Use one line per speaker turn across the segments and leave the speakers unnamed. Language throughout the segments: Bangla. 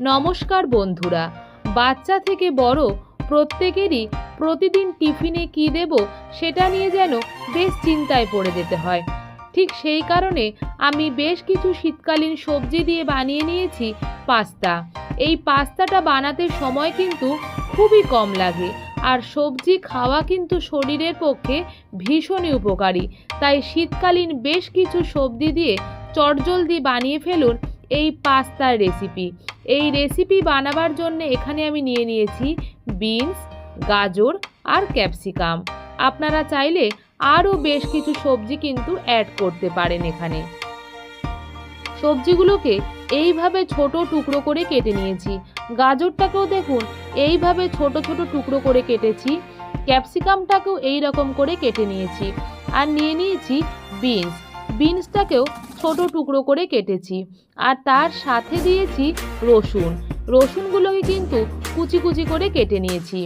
নমস্কার বন্ধুরা, বাচ্চা থেকে বড় প্রত্যেকেরই প্রতিদিন টিফিনে কী দেব সেটা নিয়ে যেন বেশ চিন্তায় পড়ে যেতে হয়। ঠিক সেই কারণে আমি বেশ কিছু শীতকালীন সবজি দিয়ে বানিয়ে নিয়েছি পাস্তা। এই পাস্তাটা বানাতে সময় কিন্তু খুবই কম লাগে আর সবজি খাওয়া কিন্তু শরীরের পক্ষে ভীষণই উপকারী। তাই শীতকালীন বেশ কিছু সবজি দিয়ে চটজলদি বানিয়ে ফেলুন এই পাস্তার রেসিপি এই রেসিপি বানাবার জন্য এখানে আমি নিয়ে নিয়েছি বিনস গাজর আর ক্যাপসিকাম আপনারা চাইলে আরও বেশ কিছু সবজি কিন্তু অ্যাড করতে পারেন এখানে। সবজিগুলোকে এইভাবে ছোট টুকরো করে কেটে নিয়েছি। গাজরটাকেও দেখুন, এইভাবে ছোট ছোট টুকরো করে কেটেছি। ক্যাপসিকামটাকেও এই রকম করে কেটে নিয়েছি। আর নিয়ে নিয়েছি বিনস বিনসটাকেও ছোট টুকরো করে কেটেছি আর তার সাথে দিয়েছি রসুন। রসুনগুলোকে কিন্তু কুচি কুচি করে কেটে নিয়েছি।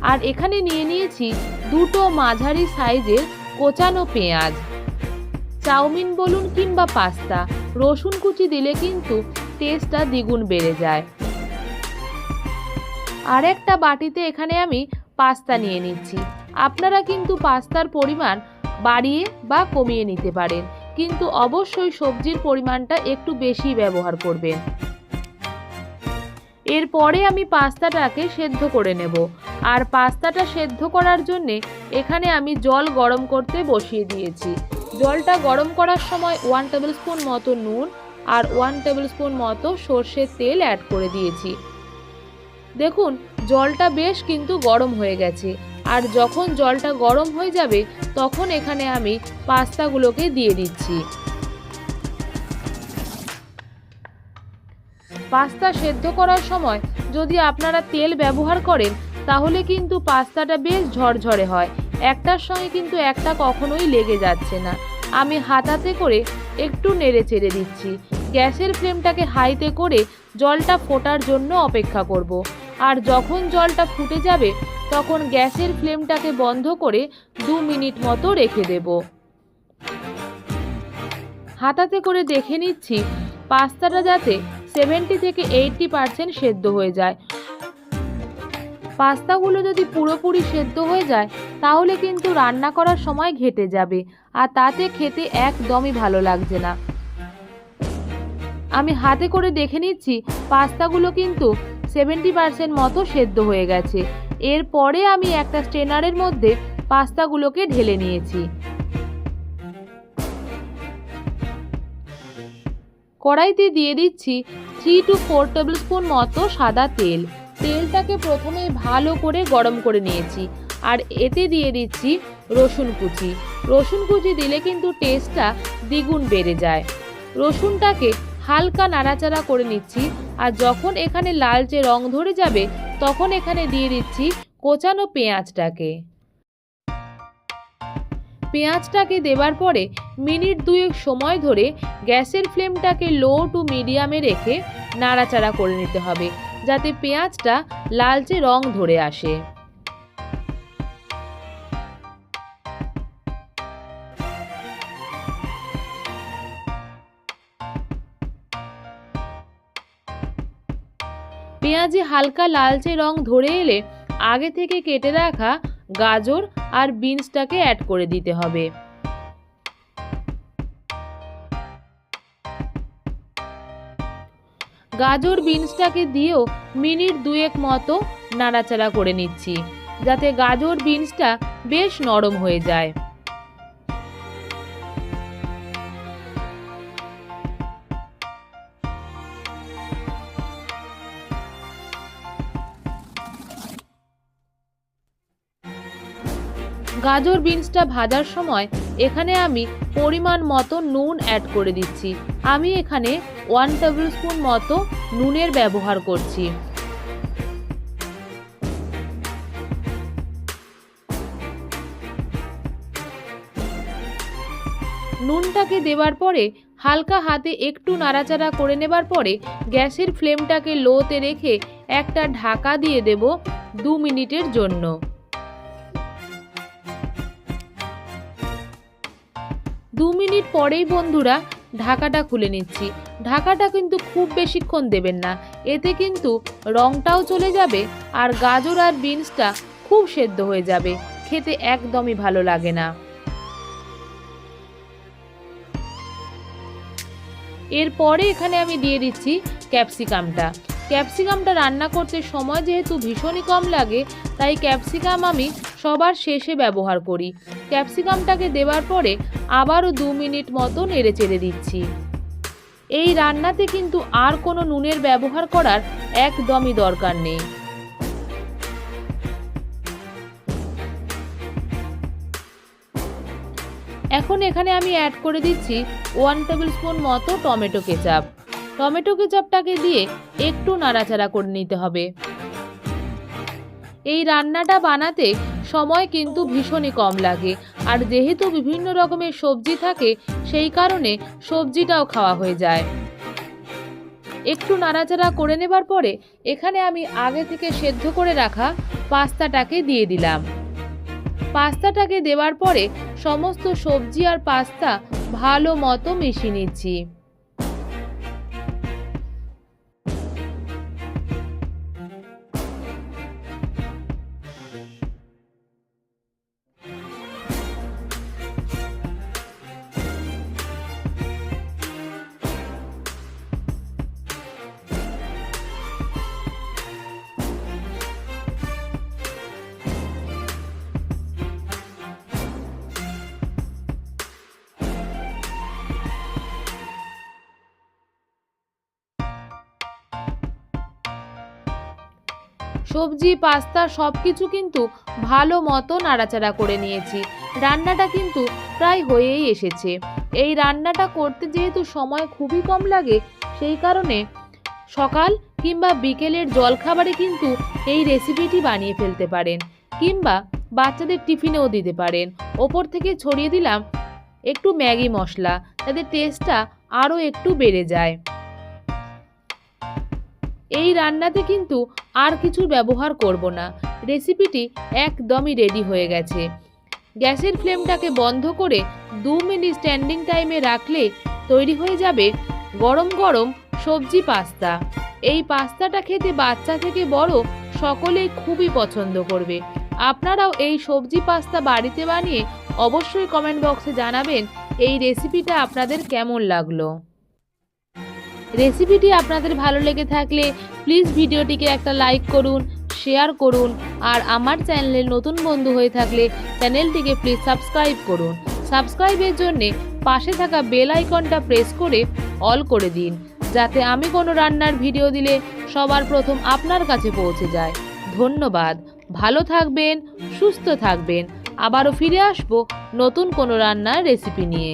আর এখানে নিয়ে নিয়েছি দুটো মাঝারি সাইজের কোচানো পেঁয়াজ। চাউমিন বলুন কিংবা পাস্তা। রসুন কুচি দিলে কিন্তু টেস্টটা দ্বিগুণ বেড়ে যায়। আর একটা বাটিতে এখানে আমি পাস্তা নিয়ে নিচ্ছি। আপনারা কিন্তু পাস্তার পরিমাণ বাড়িয়ে বা কমিয়ে নিতে পারেন। কিন্তু অবশ্যই সবজির পরিমাণটা একটু বেশি ব্যবহার করবেন। এরপরে আমি পাস্তাটাকে সেদ্ধ করে নেব। আর পাস্তাটা সেদ্ধ করার জন্যে এখানে আমি জল গরম করতে বসিয়ে দিয়েছি। জলটা গরম করার সময় ওয়ান টেবিল স্পুন মতো নুন আর ওয়ান টেবিল স্পুন মতো সর্ষের তেল অ্যাড করে দিয়েছি। দেখুন, জলটা বেশ কিন্তু গরম হয়ে গেছে। আর যখন জলটা গরম হয়ে যাবে, তখন এখানে আমি পাস্তাগুলোকে দিয়ে দিচ্ছি। পাস্তা সেদ্ধ করার সময় যদি আপনারা তেল ব্যবহার করেন, তাহলে কিন্তু পাস্তাটা বেশ ঝরঝরে হয়। একটার সঙ্গে কিন্তু একটা কখনোই লেগে যাচ্ছে না। আমি হাতাতে করে একটু নেড়ে চেড়ে দিচ্ছি। গ্যাসের ফ্লেমটাকে হাইতে করে জলটা ফোটার জন্য অপেক্ষা করব। আর যখন জলটা ফুটে যাবে তখন গ্যাসের ফ্লেমটাকে বন্ধ করে দু মিনিট মতো রেখে দেব। হাতাতে করে দেখে নিচ্ছি পাস্তাটা যাতে সেভেন্টি থেকে এইটটি পার্সেন্ট সেদ্ধ হয়ে যায়। পাস্তাগুলো যদি পুরোপুরি সেদ্ধ হয়ে যায়, তাহলে কিন্তু রান্না করার সময় ঘেটে যাবে, আর তাতে খেতে একদমই ভালো লাগছে না। আমি হাতে করে দেখে নিচ্ছি পাস্তাগুলো কিন্তু সেভেন্টি পার্সেন্ট মতো সেদ্ধ হয়ে গেছে। এরপরে আমি একটা স্ট্রেনারের মধ্যে পাস্তাগুলোকে ঢেলে নিয়েছি। কড়াইতে দিয়ে দিচ্ছি three two four tablespoon মতো সাদা তেল। তেলটাকে প্রথমে ভালো করে গরম করে নিয়েছি। আর এতে দিয়ে দিচ্ছি রসুন কুচি। রসুন কুচি দিলে কিন্তু টেস্টটা দ্বিগুণ বেড়ে যায়। রসুনটাকে হালকা নাড়াচাড়া করে নিচ্ছি। আর যখন এখানে লালচে রং ধরে যাবে তখন এখানে দিয়ে দিচ্ছি কোচানো পেঁয়াজটাকে। পেঁয়াজটাকে দেবার পরে মিনিট দুয়েক সময় ধরে গ্যাসের ফ্লেমটাকে লো টু মিডিয়ামে রেখে নাড়াচাড়া করে নিতে হবে, যাতে পেঁয়াজটা লালচে রং ধরে আসে। পেঁয়াজে হালকা লালচে রং ধরে এলে আগে থেকে কেটে রাখা গাজর আর বিনসটাকে অ্যাড করে দিতে হবে। গাজর বিনসটাকে দিয়েও মিনিট দুয়েক মতো নাড়াচাড়া করে নিচ্ছি, যাতে গাজর বিনসটা বেশ নরম হয়ে যায়। গাজর বিনসটা ভাজার সময় এখানে আমি পরিমাণ মতো নুন অ্যাড করে দিচ্ছি। আমি এখানে ওয়ান টেবিল স্পুন মতো নুনের ব্যবহার করছি। নুনটাকে দেওয়ার পরে হালকা হাতে একটু নাড়াচাড়া করে নেবার পরে গ্যাসের ফ্লেমটাকে লোতে রেখে একটা ঢাকা দিয়ে দেব দু মিনিটের জন্য। দু মিনিট পরেই বন্ধুরা ঢাকাটা খুলে নিচ্ছি। ঢাকাটা কিন্তু খুব বেশিক্ষণ দেবেন না। এতে কিন্তু রংটাও চলে যাবে আর গাজর আর বিনসটা খুব সেদ্ধ হয়ে যাবে। খেতে একদমই ভালো লাগে না। এরপরে এখানে আমি দিয়ে দিচ্ছি ক্যাপসিকামটা। ক্যাপসিকামটা রান্না করতে সময় যেহেতু ভীষণই কম লাগে, তাই ক্যাপসিকাম আমি সবার শেষে ব্যবহার করি। ক্যাপসিকামটাকে দেওয়ার পরে আবারও দু মিনিট মতো নেড়ে চেড়ে দিচ্ছি। এই রান্নাতে কিন্তু আর কোনো নুনের ব্যবহার করার একদমই দরকার নেই। এখন এখানে আমি অ্যাড করে দিচ্ছি ওয়ান টেবিল স্পুন মতো টমেটো কেচাপ। টমেটো কেচাপটাকে দিয়ে একটু নাড়াচাড়া করে নিতে হবে। এই রান্নাটা বানাতে সময় কিন্তু ভীষণই কম লাগে। আর যেহেতু বিভিন্ন রকমের সবজি থাকে, সেই কারণে সবজিটাও খাওয়া হয়ে যায়। একটু নাড়াচাড়া করে নেবার পরে এখানে আমি আগে থেকে সেদ্ধ করে রাখা পাস্তাটাকে দিয়ে দিলাম। পাস্তাটাকে দেওয়ার পরে সমস্ত সবজি আর পাস্তা ভালো মতো মিশিয়ে নিচ্ছি। সবজি, পাস্তা সব কিছু কিন্তু ভালো মতো নাড়াচাড়া করে নিয়েছি। রান্নাটা কিন্তু প্রায় হয়েই এসেছে। এই রান্নাটা করতে যেহেতু সময় খুবই কম লাগে, সেই কারণে সকাল কিংবা বিকেলের জলখাবারে কিন্তু এই রেসিপিটি বানিয়ে ফেলতে পারেন কিংবা বাচ্চাদের টিফিনেও দিতে পারেন। ওপর থেকে ছড়িয়ে দিলাম একটু ম্যাগি মশলা যাতে টেস্টটা আরও একটু বেড়ে যায়। এই রান্নাতে কিন্তু আর কিছু ব্যবহার করব না। রেসিপিটি একদমই রেডি হয়ে গেছে। গ্যাসের ফ্লেমটাকে বন্ধ করে দু মিনিট স্ট্যান্ডিং টাইমে রাখলে তৈরি হয়ে যাবে গরম গরম সবজি পাস্তা। এই পাস্তাটা খেতে বাচ্চা থেকে বড় সকলেই খুবই পছন্দ করবে। আপনারাও এই সবজি পাস্তা বাড়িতে বানিয়ে অবশ্যই কমেন্ট বক্সে জানাবেন এই রেসিপিটা আপনাদের কেমন লাগল। রেসিপিটি আপনাদের ভালো লেগে থাকলে প্লিজ ভিডিওটিকে একটা লাইক করুন, শেয়ার করুন, আর আমার চ্যানেলে নতুন বন্ধু হয়ে থাকলে চ্যানেলটিকে প্লিজ সাবস্ক্রাইব করুন। সাবস্ক্রাইবের জন্যে পাশে থাকা বেল আইকনটা প্রেস করে অল করে দিন, যাতে আমি কোনো রান্নার ভিডিও দিলে সবার প্রথম আপনার কাছে পৌঁছে যায়। ধন্যবাদ। ভালো থাকবেন, সুস্থ থাকবেন। আবারও ফিরে আসব নতুন কোনো রান্নার রেসিপি নিয়ে।